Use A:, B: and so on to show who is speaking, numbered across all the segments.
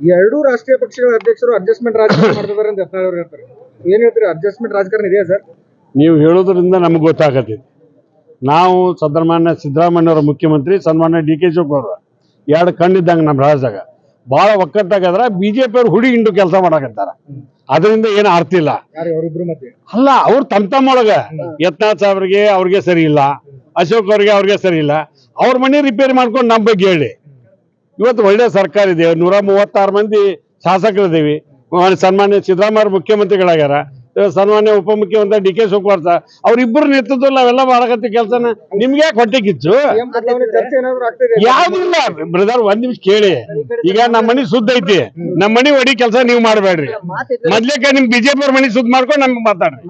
A: ಎರಡೂ ರಾಷ್ಟ್ರೀಯ ಪಕ್ಷಗಳ ಅಧ್ಯಕ್ಷರು ಅಡ್ಜಸ್ಟ್ಮೆಂಟ್ ರಾಜಕಾರಣ ಮಾಡ್ತಿದ್ದಾರೆ ಅಂತ ಯತ್ನಾಳ್ ಅವರು ಹೇಳ್ತಾರೆ. ಏನ್ ಹೇಳ್ತೀರಿ? ಅಡ್ಜಸ್ಟ್ಮೆಂಟ್ ರಾಜಕಾರಣ ಇದೆಯಾ ಸರ್?
B: ನೀವು ಹೇಳೋದ್ರಿಂದ ನಮ್ಗೆ ಗೊತ್ತಾಗತ್ತೆ. ನಾವು ಸನ್ಮಾನ್ಯ ಸಿದ್ದರಾಮಯ್ಯವ್ರ ಮುಖ್ಯಮಂತ್ರಿ ಸನ್ಮಾನ್ಯ ಡಿ ಕೆ ಶಿವಕುಮಾರ್ ಎರಡು ಕಣ್ಣಿದ್ದಂಗೆ ನಮ್ಮ ರಾಜ್ಯದಾಗ. ಭಾಳ ಒಕ್ಕಟ್ಟಾಗದ್ರ ಬಿ ಜೆ ಪಿ ಅವ್ರು ಹುಡಿ ಹಿಂಡು ಕೆಲಸ ಮಾಡಕತ್ತಾರ. ಅದರಿಂದ ಏನು ಅರ್ಥ ಇಲ್ಲ.
A: ಯಾರು ಅವರಿಬ್ರು ಮತ್ತೆ?
B: ಅಲ್ಲ ಅವ್ರು ತಮ್ಮ ತಮ್ಮೊಳಗ ಯತ್ನಾಥ್ ಸಾಹೇಬ್ರಿಗೆ ಅವ್ರಿಗೆ ಸರಿ ಇಲ್ಲ. ಅಶೋಕ್ ಅವ್ರಿಗೆ ಅವ್ರಿಗೆ ಸರಿ ಇಲ್ಲ. ಅವ್ರ ಮನೆ ರಿಪೇರಿ ಮಾಡ್ಕೊಂಡು ನಮ್ಮ ಬಗ್ಗೆ ಹೇಳಿ. ಇವತ್ತು ಒಳ್ಳೆ ಸರ್ಕಾರ ಇದೆ. ನೂರ ಮೂವತ್ತಾರು ಮಂದಿ ಶಾಸಕರಿದ್ದೀವಿ. ಸನ್ಮಾನ್ಯ ಸಿದ್ದರಾಮಯ್ಯ ಮುಖ್ಯಮಂತ್ರಿಗಳಾಗ್ಯಾರ. ಸನ್ಮಾನ್ಯ ಉಪಮುಖ್ಯಮಂತ್ರಿ ಡಿ ಕೆ ಶಿವಕುಮಾರ್ ಸರ್ ಅವ್ರಿಬ್ರು ನೇತೃತ್ವದಲ್ಲಿ ಅವೆಲ್ಲ ಮಾಡಕತ್ತಿ ಕೆಲಸನ. ನಿಮ್ಗೆ ಯಾಕೆ ಹೊಟ್ಟೆ ಕಿಚ್ಚು? ಯಾವ್ದಿಲ್ಲ ಬ್ರದರ್ ಒಂದ್ ನಿಮಿಷ ಕೇಳಿ. ಈಗ ನಮ್ಮ ಮನಿ ಸುದ್ದ ಐತಿ. ನಮ್ಮ ಮನಿ ಒಡಿ ಕೆಲಸ ನೀವು ಮಾಡಬೇಡ್ರಿ. ಮೊದ್ಲೇಕ ನಿಮ್ ಬಿಜೆಪಿ ಅವ್ರ ಮನಿ ಸುದ್ದ ಮಾಡ್ಕೊಂಡು ನಮ್ಗೆ ಮಾತಾಡ್ರಿ.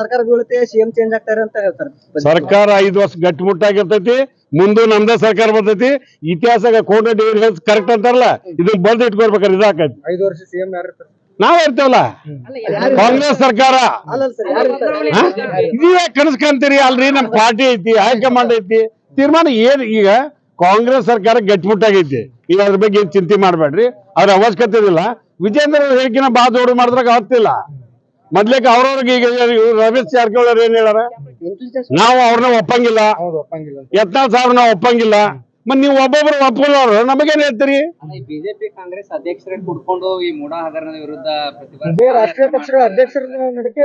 C: ಸರ್ಕಾರ ಬೀಳುತ್ತೆ ಸಿಎಂ ಚೇಂಜ್ ಆಗ್ತಾರೆ ಅಂತ ಹೇಳ್ತಾರೆ.
B: ಸರ್ಕಾರ ಐದ್ ವರ್ಷ ಗಟ್ಟಿಮುಟ್ಟಾಗಿರ್ತೈತಿ ಮುಂದೆ ನಮ್ದೇ ಸರ್ಕಾರ ಬರ್ತೈತಿ. ಇತಿಹಾಸ ಕೋರ್ಟ್ ಕರೆಕ್ಟ್ ಅಂತಾರಲ್ಲ? ಇದನ್ನ ಬಂದ್ ಇಟ್ಕೊಳ್ಬೇಕಾದ್ರೆ ಇದಾಕೈತಿ.
A: ಐದು ವರ್ಷ ಸಿಎಂ ಯಾರು
B: ನಾವ್ ಇರ್ತೇವಲ್ಲ ಕಾಂಗ್ರೆಸ್ ಸರ್ಕಾರ? ನೀವೇ ಕನಸ್ಕಂತೀರಿ ಅಲ್ರಿ? ನಮ್ ಪಾರ್ಟಿ ಐತಿ ಹೈಕಮಾಂಡ್ ಐತಿ. ತೀರ್ಮಾನ ಏನ್ ಈಗ ಕಾಂಗ್ರೆಸ್ ಸರ್ಕಾರ ಗಟ್ಟಿಮುಟ್ಟಾಗೈತಿ. ಈಗ ಅದ್ರ ಬಗ್ಗೆ ಏನ್ ಚಿಂತೆ ಮಾಡ್ಬೇಡ್ರಿ. ಅವ್ರ ಅವಶ್ಯಕತೆ ಇಲ್ಲ ವಿಜೇಂದ್ರ ಹೇಳಿಕಿನ ಬಾ ದೋಡ್ ಮಾಡಿದ್ರಾಗ ಆಗ್ತಿಲ್ಲ. ಮೊದ್ಲೇಕ ಅವ್ರವ್ರಿಗೆ ಈಗ ರಮೇಶ್ ಜಾರಕಿಹೊಳಿ ಅವ್ರು ಏನ್ ಹೇಳಾರ ನಾವು ಅವ್ರನ್ನ ಒಪ್ಪಂಗಿಲ್ಲ. ಯತ್ನಾಳ್ ಸಾಹೇಬ್ ನಾವು ಒಪ್ಪಂಗಿಲ್ಲ. ಮತ್ ನೀವು ಒಬ್ಬೊಬ್ರು ಒಪ್ಪಲ್ಲವ್ರು ನಮಗೇನ್ ಹೇಳ್ತೀರಿ?
D: ಬಿಜೆಪಿ ಕಾಂಗ್ರೆಸ್ ಅಧ್ಯಕ್ಷರೇ ಕುಡ್ಕೊಂಡು ಈ ಮೂಢ ಹಗರಣದ ವಿರುದ್ಧ
A: ರಾಷ್ಟ್ರೀಯ ಪಕ್ಷಗಳ ಅಧ್ಯಕ್ಷರ ನಡಕ್ಕೆ